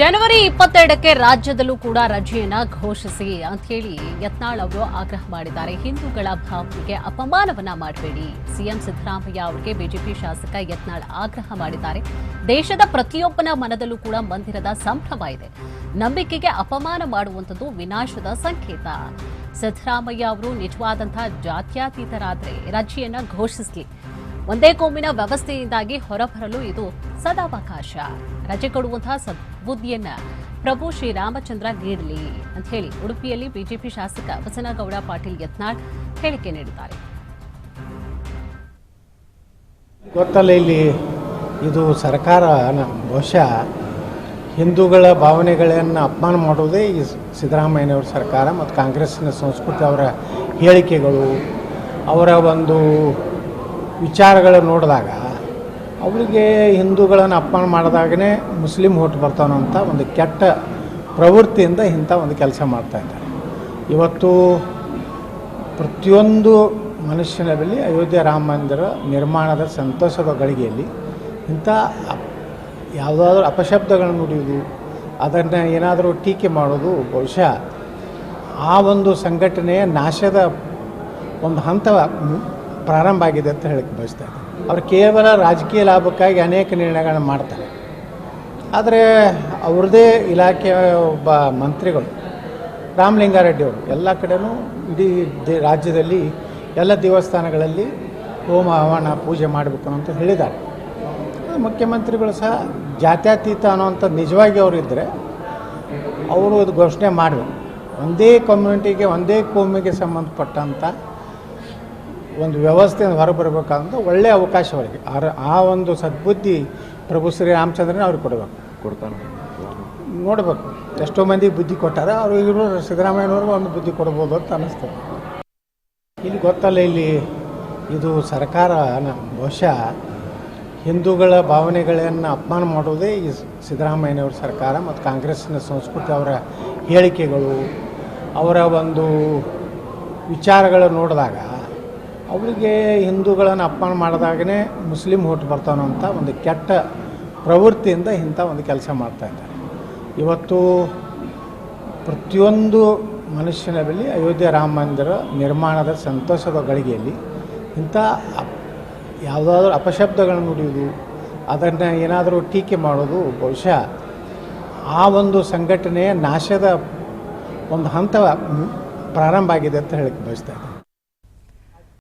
ಜನವರಿ ಇಪ್ಪತ್ತೆರಡಕ್ಕೆ ರಾಜ್ಯದಲ್ಲೂ ಕೂಡ ರಜೆಯನ್ನ ಘೋಷಿಸಿ ಅಂತ ಹೇಳಿ ಯತ್ನಾಳ್ ಅವರು ಆಗ್ರಹ ಮಾಡಿದ್ದಾರೆ. ಹಿಂದೂಗಳ ಭಾವನೆಗೆ ಅಪಮಾನವನ್ನ ಮಾಡಬೇಡಿ. ಸಿಎಂ ಸಿದ್ದರಾಮಯ್ಯ ಅವರಿಗೆ ಬಿಜೆಪಿ ಶಾಸಕ ಯತ್ನಾಳ್ ಆಗ್ರಹ ಮಾಡಿದ್ದಾರೆ. ದೇಶದ ಪ್ರತಿಯೊಬ್ಬನ ಮನದಲ್ಲೂ ಕೂಡ ಮಂದಿರದ ಸಂಭ್ರಮ ಇದೆ. ನಂಬಿಕೆಗೆ ಅಪಮಾನ ಮಾಡುವಂಥದ್ದು ವಿನಾಶದ ಸಂಕೇತ. ಸಿದ್ದರಾಮಯ್ಯ ಅವರು ನಿಜವಾದಂತಹ ಜಾತ್ಯಾತೀತರಾದರೆ ರಜೆಯನ್ನ ಘೋಷಿಸಲಿ. ಒಂದೇ ಕೋಮಿನ ವ್ಯವಸ್ಥೆಯಿಂದಾಗಿ ಹೊರಬರಲು ಇದು ಸದಾವಕಾಶ. ರಜೆ ಕೊಡುವಂತಹ ಸದ್ಬುದ್ಧಿಯನ್ನ ಪ್ರಭು ಶ್ರೀರಾಮಚಂದ್ರ ನೀಡಲಿ ಅಂತ ಹೇಳಿ ಉಡುಪಿಯಲ್ಲಿ ಬಿಜೆಪಿ ಶಾಸಕ ಬಸನಗೌಡ ಪಾಟೀಲ್ ಯತ್ನಾಳ್ ಹೇಳಿಕೆ ನೀಡಿದ್ದಾರೆ. ಗೊತ್ತಲ್ಲ ಇಲ್ಲಿ ಇದು ಸರ್ಕಾರ ಬಹುಶಃ ಹಿಂದೂಗಳ ಭಾವನೆಗಳನ್ನು ಅಪಮಾನ ಮಾಡೋದೇ ಈ ಸಿದ್ದರಾಮಯ್ಯನವ್ರ ಸರ್ಕಾರ ಮತ್ತು ಕಾಂಗ್ರೆಸ್ನ ಸಂಸ್ಕೃತಿ ಅವರ ಹೇಳಿಕೆಗಳು, ಅವರ ಒಂದು ವಿಚಾರಗಳು ನೋಡಿದಾಗ ಅವರಿಗೆ ಹಿಂದೂಗಳನ್ನು ಅಪಮಾನ ಮಾಡಿದಾಗನೇ ಮುಸ್ಲಿಂ ಓಟ್ ಬರ್ತಾವಂತ ಒಂದು ಕೆಟ್ಟ ಪ್ರವೃತ್ತಿಯಿಂದ ಇಂಥ ಒಂದು ಕೆಲಸ ಮಾಡ್ತಾಯಿದ್ದಾರೆ ಇವತ್ತು ಪ್ರತಿಯೊಂದು ಮನುಷ್ಯನ ಬಳಿ ಅಯೋಧ್ಯೆ ರಾಮ ಮಂದಿರ ನಿರ್ಮಾಣದ ಸಂತೋಷದ ಗಳಿಗೆಯಲ್ಲಿ ಇಂಥ ಯಾವುದಾದ್ರೂ ಅಪಶಬ್ದಗಳನ್ನು ನುಡಿಯೋದು ಅದನ್ನು ಏನಾದರೂ ಟೀಕೆ ಮಾಡೋದು ಬಹುಶಃ ಆ ಒಂದು ಸಂಘಟನೆಯ ನಾಶದ ಒಂದು ಹಂತ ಪ್ರಾರಂಭ ಆಗಿದೆ ಅಂತ ಹೇಳಕ್ಕೆ ಬಯಸ್ತಾ ಅವರು ಕೇವಲ ರಾಜಕೀಯ ಲಾಭಕ್ಕಾಗಿ ಅನೇಕ ನಿರ್ಣಯಗಳನ್ನು ಮಾಡ್ತಾರೆ. ಆದರೆ ಅವ್ರದ್ದೇ ಇಲಾಖೆಯ ಒಬ್ಬ ಮಂತ್ರಿಗಳು, ರಾಮಲಿಂಗಾರೆಡ್ಡಿ ಅವರು, ಎಲ್ಲ ಕಡೆಯೂ ಇಡೀ ದೇ- ರಾಜ್ಯದಲ್ಲಿ ಎಲ್ಲ ದೇವಸ್ಥಾನಗಳಲ್ಲಿ ಹೋಮ, ಹವನ, ಪೂಜೆ ಮಾಡಬೇಕು ಅಂತ ಹೇಳಿದ್ದಾರೆ. ಮುಖ್ಯಮಂತ್ರಿಗಳು ಸಹ ಜಾತ್ಯತೀತ ಅನ್ನೋವಂಥದ್ದು ನಿಜವಾಗಿ ಅವರು ಇದ್ದರೆ ಅವರು ಅದು ಘೋಷಣೆ ಮಾಡಬೇಕು. ಒಂದೇ ಕಮ್ಯುನಿಟಿಗೆ ಒಂದೇ ಕೋಮಿಗೆ ಸಂಬಂಧಪಟ್ಟಂಥ ಒಂದು ವ್ಯವಸ್ಥೆಯನ್ನು ಹೊರಬರಬೇಕಂತ ಒಳ್ಳೆಯ ಅವಕಾಶ ಅವರಿಗೆ. ಆರ- ಆ ಒಂದು ಸದ್ಬುದ್ಧಿ ಪ್ರಭು ಶ್ರೀ ರಾಮಚಂದ್ರನ ಅವ್ರಿಗೆ ಕೊಡಬೇಕು. ಕೊಡ್ತಾನೆ. ನೋಡಬೇಕು. ಎಷ್ಟೋ ಮಂದಿ ಬುದ್ಧಿ ಕೊಟ್ಟಾರೆ ಅವರು ಇವರು ಸಿದ್ದರಾಮಯ್ಯನವ್ರಿಗೂ ಒಂದು ಬುದ್ಧಿ ಕೊಡ್ಬೋದು ಅಂತ ಅನ್ನಿಸ್ತದೆ ಇಲ್ಲಿ ಗೊತ್ತಲ್ಲ ಇಲ್ಲಿ ಇದು ಸರ್ಕಾರ ಬಹುಶಃ ಹಿಂದೂಗಳ ಭಾವನೆಗಳನ್ನು ಅಪಮಾನ ಮಾಡೋದೇ ಈ ಸಿದ್ದರಾಮಯ್ಯನವ್ರ ಸರ್ಕಾರ ಮತ್ತು ಕಾಂಗ್ರೆಸ್ನ ಸಂಸ್ಕೃತಿ ಅವರ ಹೇಳಿಕೆಗಳು ಅವರ ಒಂದು ವಿಚಾರಗಳು ನೋಡಿದಾಗ ಅವರಿಗೆ ಹಿಂದೂಗಳನ್ನು ಅಪಮಾನ ಮಾಡಿದಾಗನೇ ಮುಸ್ಲಿಂ ಓಟ್ ಅಂತ ಒಂದು ಕೆಟ್ಟ ಪ್ರವೃತ್ತಿಯಿಂದ ಇಂಥ ಒಂದು ಕೆಲಸ ಮಾಡ್ತಾಯಿದ್ದಾರೆ ಇವತ್ತು ಪ್ರತಿಯೊಂದು ಮನುಷ್ಯನ ಬಳಿ ಅಯೋಧ್ಯೆ ರಾಮ ಮಂದಿರ ನಿರ್ಮಾಣದ ಸಂತೋಷದ ಗಳಿಗೆಯಲ್ಲಿ ಇಂಥ ಅಪ್- ಯಾವುದಾದ್ರೂ ಅಪಶಬ್ದಗಳನ್ನು ನುಡಿಯೋದು ಅದನ್ನು ಏನಾದರೂ ಟೀಕೆ ಮಾಡೋದು ಬಹುಶಃ ಆ ಒಂದು ಸಂಘಟನೆಯ ನಾಶದ ಒಂದು ಹಂತ ಪ್ರಾರಂಭ ಆಗಿದೆ ಅಂತ ಹೇಳಕ್ಕೆ ಬಯಸ್ತಾ ಇದ್ದೀನಿ.